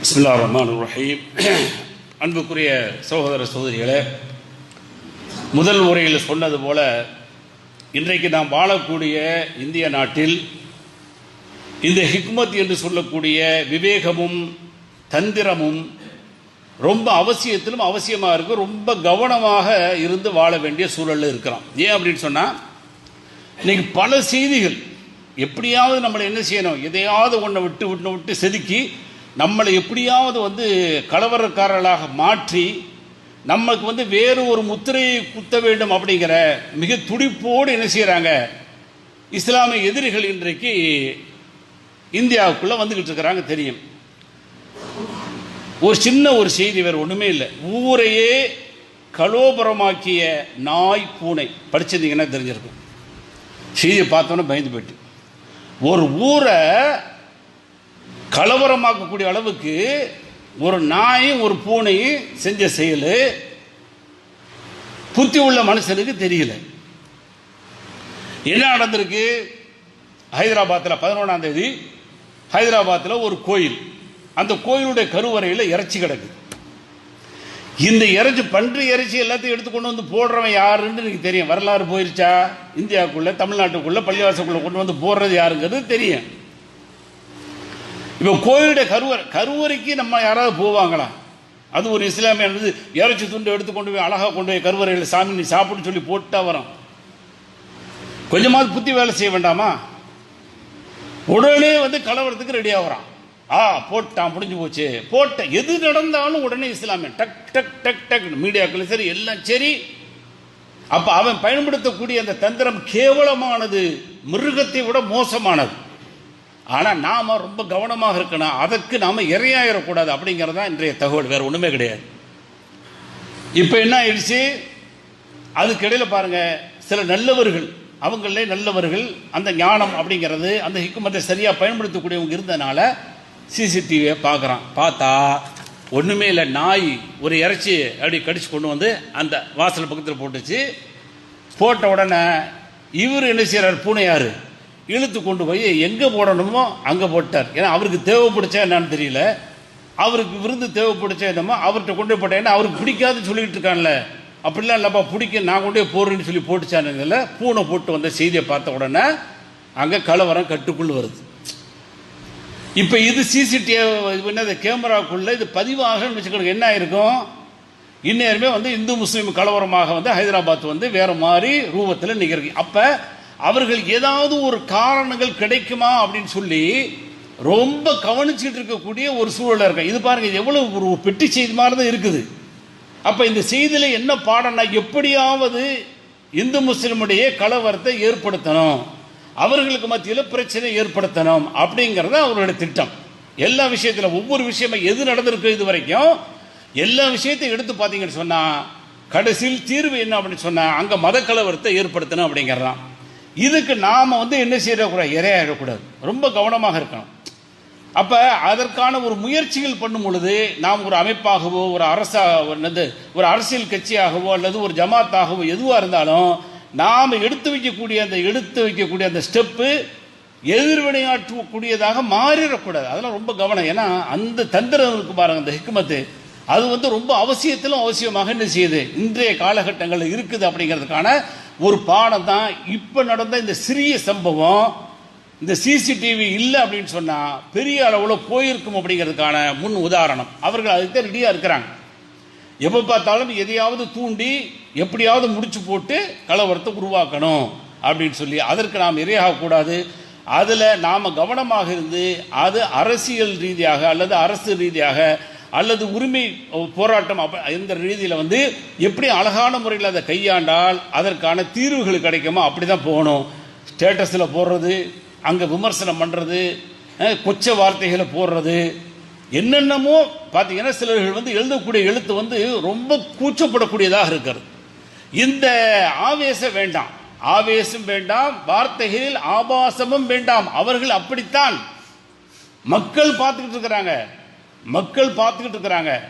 பிஸ்மில்லா ரஹ்மான் ரஹீம். அன்புக்குரிய சகோதர சகோதரிகளே முதல் உரையில் சொன்னது போல இன்றைக்கு நாம் வாழக்கூடிய இந்திய நாட்டில் இந்த ஹிக்மத் என்று சொல்லக்கூடிய விவேகமும் தந்திரமும் ரொம்ப அவசியத்திலும் அவசியமாக இருக்கும் ரொம்ப கவனமாக இருந்து வாழ வேண்டிய சூழலில் இருக்கிறோம். ஏன் அப்படின்னு சொன்னால் இன்றைக்கி பல செய்திகள் எப்படியாவது நம்மளை என்ன செய்யணும்? எதையாவது ஒன்றை விட்டு விட்டு விட்டு செதுக்கி நம்மளை எப்படியாவது வந்து கலவரக்காரர்களாக மாற்றி நம்மளுக்கு வந்து வேறு ஒரு முத்திரையை குத்த வேண்டும் அப்படிங்கிற மிக துடிப்போடு என்ன செய்கிறாங்க இஸ்லாமிய எதிரிகள் இன்றைக்கு இந்தியாவுக்குள்ளே வந்துக்கிட்டு இருக்கிறாங்க தெரியும். ஒரு சின்ன ஒரு செய்தி வேறு ஒன்றுமே இல்லை. ஊரையே கலோபரமாக்கிய நாய் பூனை. படிச்சிருந்தீங்கன்னா தெரிஞ்சிருக்கும். செய்தியை பார்த்தோன்னே பயந்து போயிட்டு. ஒரு ஊரை கலவரமாக்கக்கூடிய அளவுக்கு ஒரு நாயும் ஒரு பூனையும் செஞ்ச செயல் புத்தி உள்ள மனுஷனுக்கு தெரியல. என்ன நடந்திருக்கு? ஹைதராபாத்தில் பதினொன்றாம் தேதி ஹைதராபாத்தில் ஒரு கோயில். அந்த கோயிலுடைய கருவறையில் இறைச்சி கிடக்குது இந்த இறைச்சி பன்றி இறைச்சி எல்லாத்தையும் எடுத்து கொண்டு வந்து போடுறவன் யாருன்னு எனக்கு தெரியும். வரலாறு போயிருச்சா? இந்தியாவுக்குள்ளே தமிழ்நாட்டுக்குள்ளே பள்ளிவாசக்குள்ளே கொண்டு வந்து போடுறது யாருங்கிறது தெரியும். இப்போ கோயிலுடைய கருவறை கருவறைக்கு நம்ம யாராவது போவாங்களா? அது ஒரு இஸ்லாமியானது இறைச்சி துண்டு எடுத்து கொண்டு போய் அழகாக கொண்டு போய் கருவறையில் சாமி நீ சாப்பிட்டு சொல்லி போட்டா வரோம். கொஞ்சமாவது புத்தி வேலை செய்ய வேண்டாமா? உடனே வந்து கலவரத்துக்கு ரெடி ஆகிறான் ஆ போட்டான் முடிஞ்சு போச்சு. போட்ட எது நடந்தாலும் உடனே இஸ்லாமியன் டக் டக் டக் டக் மீடியாக்கள் சரி எல்லாம் சரி. அப்போ அவன் பயன்படுத்தக்கூடிய அந்த தந்திரம் கேவலமானது மிருகத்தை விட மோசமானது. ஆனால் நாம் ரொம்ப கவனமாக இருக்கணும். அதற்கு நாம் இரையாயிடக்கூடாது அப்படிங்கிறது தான் இன்றைய தகவல். வேறு ஒன்றுமே கிடையாது. இப்போ என்ன ஆயிடுச்சு? அதுக்கு பாருங்கள் சில நல்லவர்கள் அவங்களே நல்லவர்கள் அந்த ஞானம் அப்படிங்கிறது அந்த ஹிக்குமத்தை சரியாக பயன்படுத்தக்கூடியவங்க இருந்தனால சிசிடிவியை பார்க்குறான். பார்த்தா ஒன்றுமே இல்லை நாய் ஒரு இறைச்சி அப்படி கடிச்சு கொண்டு வந்து அந்த வாசல் பக்கத்தில் போட்டுச்சு. போட்ட உடனே இவர் என்ன செய்கிறார் பூனையார். இழுத்து கொண்டு போய் எங்கே போடணுமோ அங்கே போட்டார். ஏன்னா அவருக்கு தேவைப்படுச்சா என்னன்னு தெரியல. அவருக்கு விருந்து தேவைப்படுச்சா என்னமோ அவர்கிட்ட கொண்டு போய் போட்டேன். ஏன்னா அவருக்கு பிடிக்காதுன்னு சொல்லிக்கிட்டு இருக்கான்ல. அப்படிலாம் இல்லைப்பா பிடிக்க நான் கொண்டே போடுறேன்னு சொல்லி போட்டுச்சானுங்கள பூனை போட்டு வந்த செய்தியை பார்த்த உடனே அங்கே கலவரம் கட்டுக்குள் வருது. இப்போ இது சிசிடிவி என்னது கேமராக்குள்ள இது பதிவாகன்னு வச்சுக்கணும் என்ன ஆயிருக்கும்? இந்நேரமே வந்து இந்து முஸ்லீம் கலவரமாக வந்து ஹைதராபாத் வந்து வேறு மாதிரி ரூபத்தில் நிகழ்ச்சி. அப்போ அவர்கள் ஏதாவது ஒரு காரணங்கள் கிடைக்குமா அப்படின்னு சொல்லி ரொம்ப கவனிச்சுட்டு இருக்கக்கூடிய ஒரு சூழலாக இருக்கு. இது பாருங்க எவ்வளவு ஒரு பெட்டி செய்தி மாதிரி தான் இருக்குது. அப்ப இந்த செய்தியில என்ன பாடம்னா எப்படியாவது இந்து முஸ்லிமுடைய கலவரத்தை ஏற்படுத்தணும் அவர்களுக்கு மத்தியில் பிரச்சனை ஏற்படுத்தணும் அப்படிங்கிறது அவர்களுடைய திட்டம். எல்லா விஷயத்தில் ஒவ்வொரு விஷயமும் எது நடந்திருக்கு இது வரைக்கும் எல்லா விஷயத்தையும் எடுத்து பார்த்தீங்கன்னு சொன்னால் கடைசியில் தீர்வு என்ன அப்படின்னு சொன்னால் அங்கே மத கலவரத்தை ஏற்படுத்தணும் அப்படிங்கிறதான். இதுக்கு நாம் வந்து என்ன செய்யக்கூடாது இரையாயிடக்கூடாது ரொம்ப கவனமாக இருக்கணும். அப்போ அதற்கான ஒரு முயற்சிகள் பண்ணும் பொழுது நாம் ஒரு அமைப்பாகவோ ஒரு அரசா என்னது ஒரு அரசியல் கட்சியாகவோ அல்லது ஒரு ஜமாத்தாகவோ எதுவாக இருந்தாலும் நாம் எடுத்து வைக்கக்கூடிய அந்த எடுத்து வைக்கக்கூடிய அந்த ஸ்டெப்பு எதிர்வினையாற்றக்கூடியதாக மாறிடக்கூடாது. அதெல்லாம் ரொம்ப கவனம். ஏன்னா அந்த தந்திரம் இருக்கு பாருங்க அந்த ஹிக்மத்து. அது வந்து ரொம்ப அவசியத்திலும் அவசியமாக என்ன செய்யுது? இன்றைய காலகட்டங்களில் இருக்குது அப்படிங்கிறதுக்கான ஒரு பாடம் தான் இப்போ நடந்த இந்த சிறிய சம்பவம். இந்த சிசிடிவி இல்லை அப்படின்னு சொன்னால் பெரிய அளவில் போயிருக்கும் அப்படிங்கிறதுக்கான முன் உதாரணம். அவர்கள் அதுக்கு ரெடியாக இருக்கிறாங்க. எப்போ பார்த்தாலும் எதையாவது தூண்டி எப்படியாவது முடிச்சு போட்டு கலவரத்தை உருவாக்கணும் அப்படின்னு சொல்லி அதற்கு நாம் இரையாகக்கூடாது. அதில் நாம் கவனமாக இருந்து அது அரசியல் ரீதியாக அல்லது அரசு ரீதியாக அல்லது உரிமை போராட்டம் அப்ப இந்த ரீதியில் வந்து எப்படி அழகான முறையில் அதை கையாண்டால் அதற்கான தீர்வுகள் கிடைக்குமோ அப்படி தான் போகணும். ஸ்டேட்டஸில் போடுறது அங்கே விமர்சனம் பண்ணுறது கொச்ச வார்த்தைகளை போடுறது. என்னென்னமோ பார்த்தீங்கன்னா சிலர்கள் வந்து எழுதக்கூடிய எழுத்து வந்து ரொம்ப கூச்சப்படக்கூடியதாக இருக்கிறது. இந்த ஆவேசம் வேண்டாம். ஆவேசம் வேண்டாம் வார்த்தைகளில் ஆபாசமும் வேண்டாம். அவர்கள் அப்படித்தான். மக்கள் பார்த்துக்கிட்டு இருக்கிறாங்க. மக்கள் பார்த்துக்கிட்டு இருக்கிறாங்க.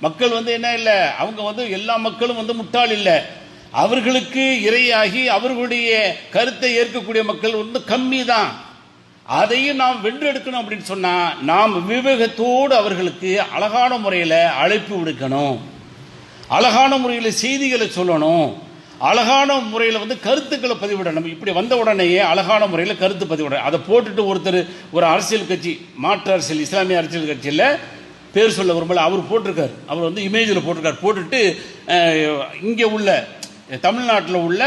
மக்கள் வந்து என்ன இல்லை? அவங்க வந்து எல்லா மக்களும் வந்து முட்டாள் இல்லை. அவர்களுக்கு இரையாகி அவர்களுடைய கருத்தை ஏற்கக்கூடிய மக்கள் வந்து கம்மி தான் அதையும் நாம் வென்றெடுக்கணும் அப்படின்னு சொன்னால் நாம் விவேகத்தோடு அவர்களுக்கு அழகான முறையில் அழைப்பு விடுக்கணும். அழகான முறையில் செய்திகளை சொல்லணும். அழகான முறையில் வந்து கருத்துக்களை பதிவிடணும். இப்படி வந்த உடனேயே அழகான முறையில் கருத்து பதிவிடணும். அதை போட்டுட்டு ஒருத்தர் ஒரு அரசியல் கட்சி மாற்று அரசியல் இஸ்லாமிய அரசியல் கட்சியில் பேர் சொல்ல விரும்பல. அவர் போட்டிருக்கார். அவர் வந்து இமேஜில் போட்டிருக்கார். போட்டுட்டு இங்கே உள்ள தமிழ்நாட்டில் உள்ள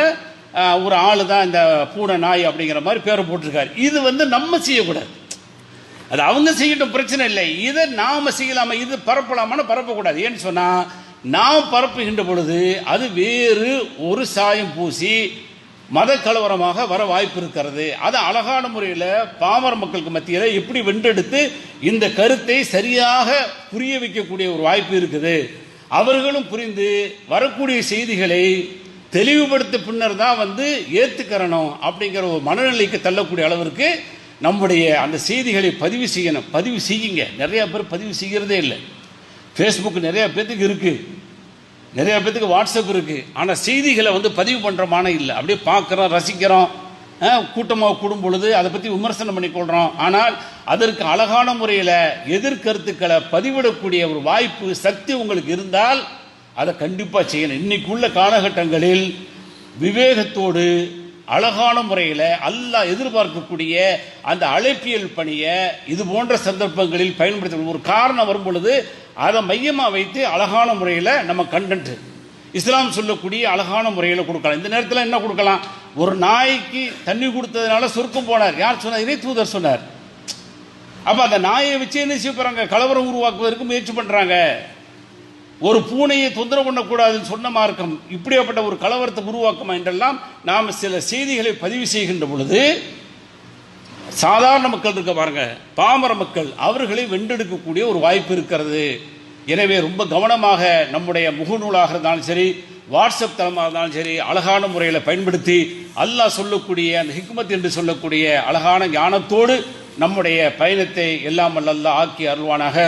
ஒரு ஆள் தான் இந்த பூனை நாய் அப்படிங்கிற மாதிரி பேரை போட்டிருக்காரு. இது வந்து நம்ம செய்யக்கூடாது. அது அவங்க செய்யட்டும். பிரச்சனை இல்லை. இதை நாம செய்யலாமா? இது பரப்பலாமான்னு பரப்பக்கூடாது. ஏன்னு சொன்னால் நாம் பரப்புகின்ற பொழுது அது வேறு ஒரு சாயம் பூசி மத கலவரமாக வர வாய்ப்பு இருக்கிறது. அது அழகான முறையில் பாமர மக்களுக்கு மத்தியில் எப்படி வென்றெடுத்து இந்த கருத்தை சரியாக புரிய வைக்கக்கூடிய ஒரு வாய்ப்பு இருக்குது. அவர்களும் புரிந்து வரக்கூடிய செய்திகளை தெளிவுபடுத்த பின்னர் தான் வந்து ஏற்றுக்கரணும் அப்படிங்கிற ஒரு மனநிலைக்கு தள்ளக்கூடிய அளவிற்கு நம்முடைய அந்த செய்திகளை பதிவு செய்யணும். பதிவு செய்யுங்க. நிறையா பேர் பதிவு செய்கிறதே இல்லை. ஃபேஸ்புக் நிறையா பேர்த்துக்கு இருக்குது நிறைய பேத்துக்கு வாட்ஸ்அப் இருக்குது ஆனால் செய்திகளை வந்து பதிவு பண்ணுறமான இல்லை. அப்படியே பார்க்குறோம் ரசிக்கிறோம். கூட்டமாக கூடும் பொழுது அதை பற்றி விமர்சனம் பண்ணி கொள்கிறோம் ஆனால் அதற்கு அழகான முறையில் எதிர்கருத்துக்களை பதிவிடக்கூடிய ஒரு வாய்ப்பு சக்தி உங்களுக்கு இருந்தால் அதை கண்டிப்பாக செய்யணும். இன்னைக்குள்ள காலகட்டங்களில் விவேகத்தோடு அழகான முறையில் அல்லாஹ் எதிர்பார்க்கக்கூடிய அந்த அழைப்பியல் பணியை இது போன்ற சந்தர்ப்பங்களில் பயன்படுத்த ஒரு காரணம் வரும் பொழுது அதை மையமாக வைத்து அழகான முறையில் நம்ம கண்டென்ட் இஸ்லாம் சொல்லக்கூடிய அழகான முறையில் கொடுக்கலாம். இந்த நேரத்தில் என்ன கொடுக்கலாம்? ஒரு நாய்க்கு தண்ணி கொடுத்ததுனால சுருக்கம் போனார். யார் சொன்னார்? இதே தூதர் சொன்னார். அப்போ அந்த நாயை வச்சு என்ன செய்ய போகிறாங்க கலவரம் உருவாக்குவதற்கு முயற்சி பண்ணுறாங்க ஒரு பூனையை தொந்தரவு பண்ணக்கூடாதுன்னு சொன்ன மார்க்கம் இப்படியாப்பட்ட ஒரு கலவரத்தை உருவாக்குமா என்றெல்லாம் நாம் சில செய்திகளை பதிவு செய்கின்ற பொழுது சாதாரண மக்கள் இருக்க பாருங்க பாமர மக்கள் அவர்களை வென்றெடுக்கக்கூடிய ஒரு வாய்ப்பு இருக்கிறது. எனவே ரொம்ப கவனமாக நம்முடைய முகநூலாக இருந்தாலும் சரி வாட்ஸ்அப் தளமாக இருந்தாலும் சரி அழகான முறையில் பயன்படுத்தி அல்லாஹ் சொல்லக்கூடிய அந்த ஹிக்மத் என்று சொல்லக்கூடிய அழகான ஞானத்தோடு நம்முடைய பயணத்தை எல்லாம் அல்ல ஆக்கி அருள்வானாக.